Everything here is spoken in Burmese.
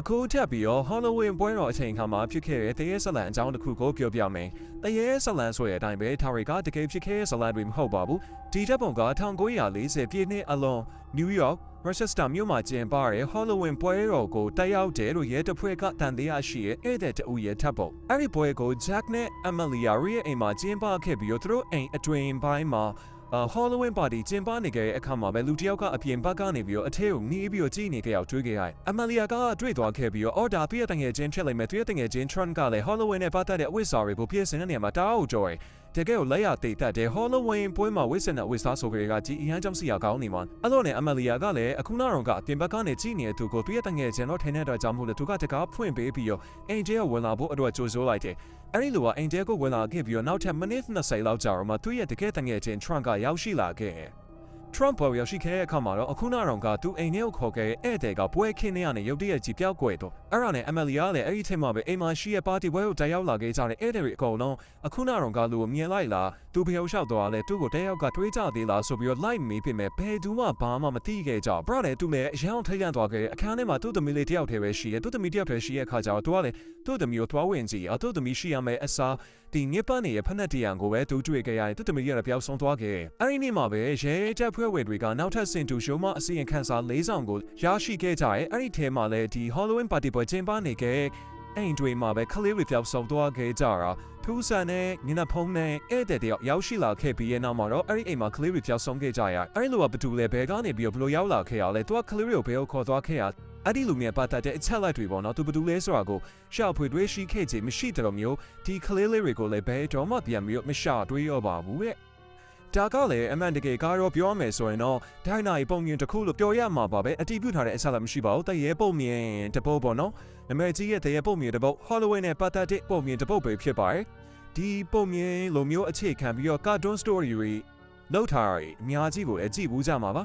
အခုထပ်ပြီးတော့ Halloween ပွဲတော်အချိန်ခါမှာဖြစ်ခဲ့တဲ့တရေဆလန်အကြောင်းတစ်ခုကိုပြောပြမယ်။တရေဆလန်ဆိုတဲ့အတိုင်းပဲဒါတွေကတကယ်ဖြစ်ခဲ့တဲ့ဇလန်တွေမဟုတ်ပါဘူး။ဒီတပ်ပုံက1940ပြည့်နှစ်အလွန် New York Rochester မြို့မှာကျင်းပတဲ့ Halloween ပွဲတော်ကိုတက်ရောက်တယ်လို့ရဲတပ်ဖွဲ့ကတန်တရားရှိရဲ့ဧည့်သည်တဦးရဲ့တပ်ပုံ။အဲ့ဒီပွဲကို Jack နဲ့ Amelia ရဲ့အိမ်မှာကျင်းပခဲ့ပြီးတော့သူတို့အိမ်အတွင်ပိုင်းမှာအာ Halloween party ကျင်းပနေကြတဲ့အခါမှာပဲလူတစ်ယောက်ကအပြင်ဘက်ကနေပြီးတော့အထဲကိုနီးပြီးတော့ကြည့်နေကြအောင်တွေးခဲ့ရတယ်။ Amelia ကတွေ့သွားခဲ့ပြီးတော့အော်ဒါပြည့်တဲ့ငယ်ချင်းဖြစ်လိမ့်မယ်။သူရဲ့ငယ်ချင်း Trent ကလည်း Halloween နဲ့ပတ်သက်တဲ့အဝတ်စားတွေကိုပြည့်စင်တဲ့နေရာမှာတားအောင်ကြော်တယ်။တကယ်ကိုလက်ရသိတတ်တဲ့ Halloween ပွဲမှာဝတ်ဆင်တဲ့ဝတ်စားဆိုကြတဲ့ကကြီးအရန်ကြောင့်စီရကောင်းနေမှာ။အဲ့တော့နဲ့ Amelia ကလည်းအခုနောက်တော့ကအပြင်ဘက်ကနေကြည့်နေတဲ့သူကိုသူရဲ့ငယ်ချင်းတော့ထင်တဲ့အတွက်ကြောင့်မို့လို့သူကတကားဖွင့်ပေးပြီးတော့အိမ်ကျဲဝင်လာဖို့အတွက်ကြိုးစိုးလိုက်တယ်။အဲ့ဒီလိုကအိမ်ကျဲကိုဝင်လာခဲ့ပြီးတော့နောက်ထပ်မိနစ်20လောက်ကြာတော့မှသူ့ရဲ့တကယ်ငယ်ချင်း Trent ကရောက်ရှိလာခဲ့တယ်။ Trump ပေါ်ရောက်ရှိခဲ့တဲ့အခါမှာတော့အခုနောက်တော့ကသူအိမ်ထဲကိုခေါ်ခဲ့တဲ့ဧည့်သည်ကပွဲခင်းနေရတဲ့ရုတ်တရက်ကြီးပြောက်ကွယ်တော့အဲ့ဒါနဲ့ Amelia လည်းအဲ့ဒီချိန်မှာပဲအိမ်မှာရှိတဲ့ပါတီပွဲကိုတက်ရောက်လာခဲ့ကြတဲ့ဧည့်သည်တွေအကုန်လုံးအခုနောက်တော့ကလူကိုမြင်လိုက်လား သူဖျောက်လျှောက်သွားလဲသူ့ကိုတက်ရောက်ကတွေးကြသေးလားဆိုပြီးတော့ live မေးပြမယ်ဘယ်သူမှဘာမှမသိခဲ့ကြဘူးလည်းသူလည်းအယောင်ထိတ်လန့်သွားခဲ့တဲ့အခန်းထဲမှာသူ့သမီးလေးတယောက်တည်းပဲရှိတယ်သူ့သမီးတယောက်တည်းရှိတဲ့အခါကျတော့သူကလည်းသူ့သမီးကိုသွားဝင်ကြည့်အသူ့သမီးရှိရမယ်အစားဒီငစ်ပတ်နေတဲ့ဖက်နဲ့တရံကိုပဲသူတွေ့ခဲ့ရတယ်သူ့သမီးရပျောက်ဆုံးသွားခဲ့အဲ့ဒီနေ့မှာပဲရဲတပ်ဖွဲ့ဝင်တွေကနောက်ထပ်စင်တူရှိုးမအစီရင်ခံစာ၄ဆောင်ကိုရရှိခဲ့ကြတယ်အဲ့ဒီထဲမှာလည်းဒီ Halloween party ပွဲကျင်းပနေခဲ့ အိမ်တွေမှာပဲခလေးတွေပျောက်ဆုံးသွားခဲ့ကြတာထူးဆန်တဲ့ညနေဖုံးနဲ့ဧည့်သည်တယောက်ရောက်ရှိလာခဲ့ပြီးရဲ့နောက်မှာတော့အဲ့ဒီအိမ်မှာကလေးတွေပျောက်ဆုံးခဲ့ကြရအဲ့ဒီလိုကဘသူလဲဘဲကနေပြီးတော့ဘလို့ရောက်လာခဲ့ရလဲသူကကလေးတွေကိုဘဲကိုခေါ်သွားခဲ့ရအဲ့ဒီလူမျိုးပတ်သက်တဲ့အချက်လက်တွေပေါ့နော်သူဘယ်သူလဲဆိုတာကိုရှာဖွေတွေးရှိခဲ့ခြင်းမရှိတဲ့လိုမျိုးဒီကလေးလေးတွေကိုလည်းဘယ်တော့မှပြန်ပြီးတော့မရှာတွေးရပါဘူးတဲ့ ဒါကလည်းအမှန်တကယ်ကတော့ပြောမယ်ဆိုရင်တော့ဒိုင်းနိုင်ပုံမြင်တစ်ခုလို့ပြောရမှာပါပဲအတီးပြုထားတဲ့အချက်လက်မရှိပါဘူးတရေပုံမြင်တပုတ်ပေါ့နော်နမဲကြီးရဲ့တရေပုံမြင်တပုတ် Halloween နဲ့ပတ်သက်တဲ့ပုံမြင်တပုတ်ပဲဖြစ်ပါတယ်ဒီပုံမြင်လိုမျိုးအခြေခံပြီးတော့ cartoon story တွေလောက်ထားရအများကြီးကိုလည်းကြည့်ဘူးကြမှာပါ